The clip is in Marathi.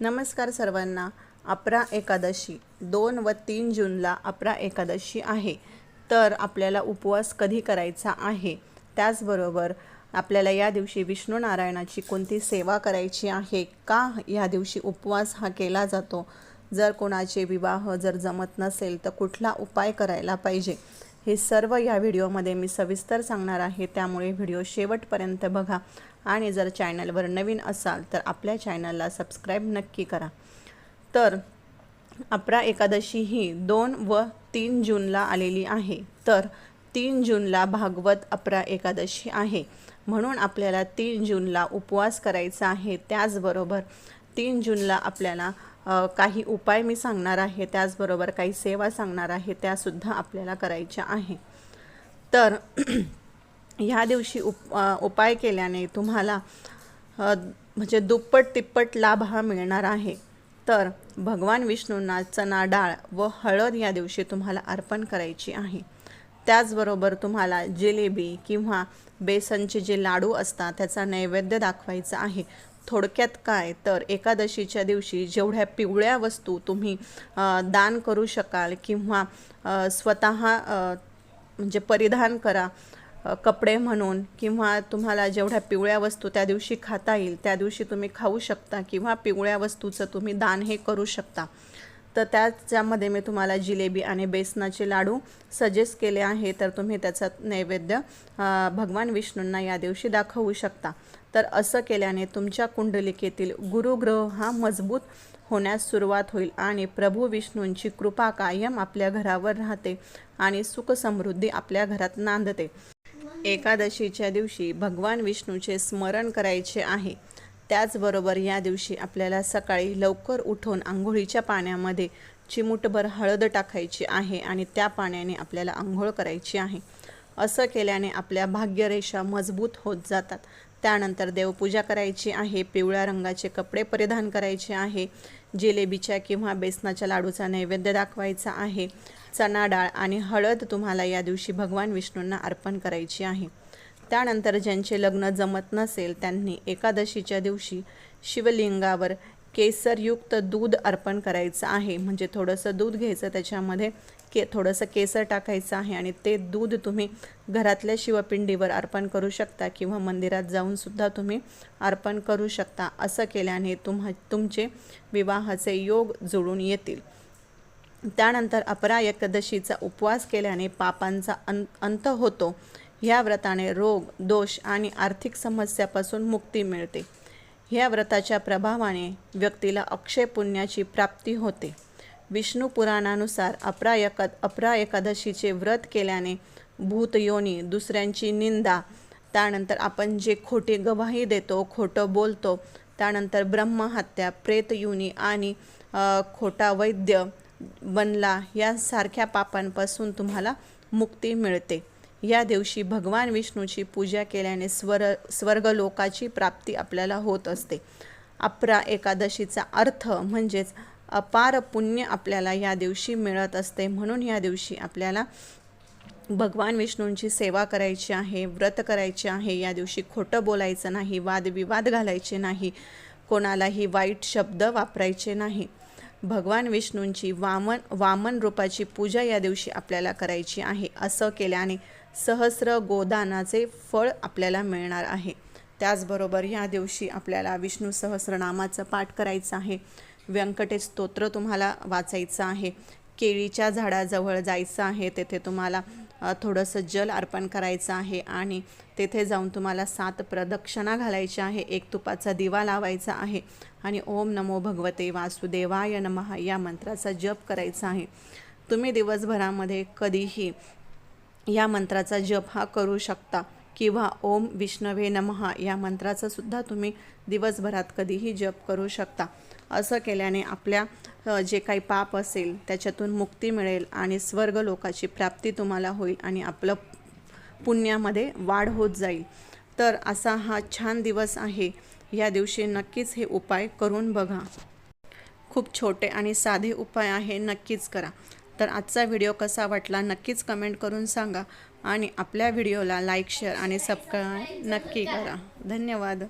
नमस्कार सर्वांना. अपरा एकादशी. दोन व तीन जूनला अपरा एकादशी आहे. तर आपल्याला उपवास कधी करायचा आहे? त्याचबरोबर आपल्याला या दिवशी विष्णू नारायणाची कोणती सेवा करायची आहे? का या दिवशी उपवास हा केला जातो? जर कोणाचे विवाह जर जमत नसेल तर कुठला उपाय करायला पाहिजे? हे सर्व या व्हिडिओमध्ये मी सविस्तर सांगणार आहे. त्यामुळे व्हिडिओ शेवटपर्यंत बघा. आणि जर चॅनलवर नवीन असाल तर आपल्या चॅनलला सबस्क्राईब नक्की करा. तर अपरा एकादशी ही दोन व तीन जूनला आलेली आहे. तर तीन जूनला भागवत अपरा एकादशी आहे. म्हणून आपल्याला तीन जूनला उपवास करायचा आहे. त्याचबरोबर तीन जूनला आपल्याला काही उपाय मी सांगणार आहे त्याचबरोबर काही सेवा सांगणार आहे त्यासुद्धा आपल्याला करायच्या आहे. तर ह्या दिवशी उप उपाय केल्याने तुम्हाला म्हणजे दुप्पट तिप्पट लाभ हा मिळणार आहे. तर भगवान विष्णूंना चणा डाळ व हळद या दिवशी तुम्हाला अर्पण करायची आहे. त्याचबरोबर तुम्हाला जिलेबी किंवा बेसनचे जे लाडू असतात त्याचा नैवेद्य दाखवायचा आहे. थोडक्यात काय? तर एकादशीच्या दिवशी जेवढ्या पिवळ्या वस्तू तुम्ही दान करू शकाल किंवा स्वत स्वतः म्हणजे परिधान करा कपडे म्हणून किंवा तुम्हाला जेवढ्या पिवळ्या वस्तू त्या दिवशी खाता येईल त्या दिवशी तुम्ही खाऊ शकता किंवा पिवळ्या वस्तूचं तुम्ही दान हे करू शकता. तर त्याच्यामध्ये मी तुम्हाला जिलेबी आणि बेसनाचे लाडू सजेस्ट केले आहे तर तुम्ही त्याचा नैवेद्य भगवान विष्णूंना या दिवशी दाखवू शकता. तर असं केल्याने तुमच्या कुंडलिकेतील गुरुग्रह हा मजबूत होण्यास सुरुवात होईल आणि प्रभू विष्णूंची कृपा कायम आपल्या घरावर राहते आणि सुख समृद्धी आपल्या घरात नांदते. एकादशीच्या दिवशी भगवान विष्णूचे स्मरण करायचे आहे. त्याचबरोबर या दिवशी आपल्याला सकाळी लवकर उठून आंघोळीच्या पाण्यामध्ये चिमूटभर हळद टाकायची आहे आणि त्या पाण्याने आपल्याला आंघोळ करायची आहे. असं केल्याने आपल्या भाग्यरेषा मजबूत होत जातात. त्यानंतर देवपूजा करायची आहे पिवळ्या रंगाचे कपडे परिधान करायचे आहे जिलेबीच्या किंवा बेसनाच्या लाडूचा नैवेद्य दाखवायचा आहे चणा डाळ आणि हळद तुम्हाला या दिवशी भगवान विष्णूंना अर्पण करायची आहे. त्यानंतर ज्यांचे लग्न जमत नसेल त्यांनी एकादशीच्या दिवशी शिवलिंगावर केसरयुक्त दूध अर्पण करायचं आहे. म्हणजे थोडंसं दूध घ्यायचं त्याच्यामध्ये के थोडंसं केसर टाकायचं आहे आणि ते दूध तुम्ही घरातल्या शिवपिंडीवर अर्पण करू शकता किंवा मंदिरात जाऊनसुद्धा तुम्ही अर्पण करू शकता असं केल्याने तुम्हा तुमचे विवाहाचे योग जुळून येतील. त्यानंतर अपरा एकादशीचा उपवास केल्याने पापांचा अं अंत होतो. ह्या व्रताने रोग दोष आणि आर्थिक समस्यापासून मुक्ती मिळते. ह्या व्रताच्या प्रभावाने व्यक्तीला अक्षय पुण्याची प्राप्ती होते. विष्णू पुराणानुसार अपरा एका अपरा एकादशीचे व्रत केल्याने भूतयोनी दुसऱ्यांची निंदा त्यानंतर आपण जे खोटी गवाही देतो खोटं बोलतो त्यानंतर ब्रह्महत्या प्रेतयुनी आणि खोटा वैद्य बनला यासारख्या पापांपासून तुम्हाला मुक्ती मिळते. या दिवशी भगवान विष्णूची पूजा केल्याने स्वर स्वर्गलोकाची प्राप्ती आपल्याला होत असते. अपरा एकादशीचा अर्थ म्हणजेच अपार पुण्य आपल्याला या दिवशी मिळत असते. म्हणून या दिवशी आपल्याला भगवान विष्णूंची सेवा करायची आहे व्रत करायचे आहे. या दिवशी खोटं बोलायचं नाही वादविवाद घालायचे नाही कोणालाही वाईट शब्द वापरायचे नाही. भगवान विष्णूंची वामन वामन रूपाची पूजा या दिवशी आपल्याला करायची आहे. असं केल्याने सहस्र गोदानाचे फळ आपल्याला मिळणार आहे. त्याचबरोबर या दिवशी आपल्याला विष्णू सहस्रनामाचं पाठ करायचं आहे. व्यंकटेश स्तोत्र तुम्हाला वाचायचं आहे. केळीच्या झाडाजवळ जायचं आहे. तेथे तुम्हाला थोडंसं जल अर्पण करायचं आहे आणि तेथे जाऊन तुम्हाला सात प्रदक्षिणा घालायच्या आहे. एक तुपाचा दिवा लावायचा आहे आणि ओम नमो भगवते वासुदेवाय नमः या मंत्राचा जप करायचा आहे. तुम्ही दिवसभरामध्ये कधीही या मंत्राचा जप हा करू शकता. किंवा ओम विष्णवे नमः या मंत्राचा सुद्धा तुम्ही दिवसभरात कधीही जप करू शकता. असं केल्याने आपल्या जे काही पाप असेल त्याच्यातून मुक्ती मिळेल आणि स्वर्ग लोकाची प्राप्ती तुम्हाला होईल आणि आपलं पुण्यामध्ये वाढ होत जाईल. तर असा हा छान दिवस आहे. या दिवशी नक्कीच हे उपाय करून बघा. खूप छोटे आणि साधे उपाय आहे नक्कीच करा. तर आजचा व्हिडिओ कसा वाटला नक्कीच कमेंट करून सांगा. आणि आपल्या व्हिडिओला लाईक शेअर आणि सबस्क्राईब नक्की करा. धन्यवाद.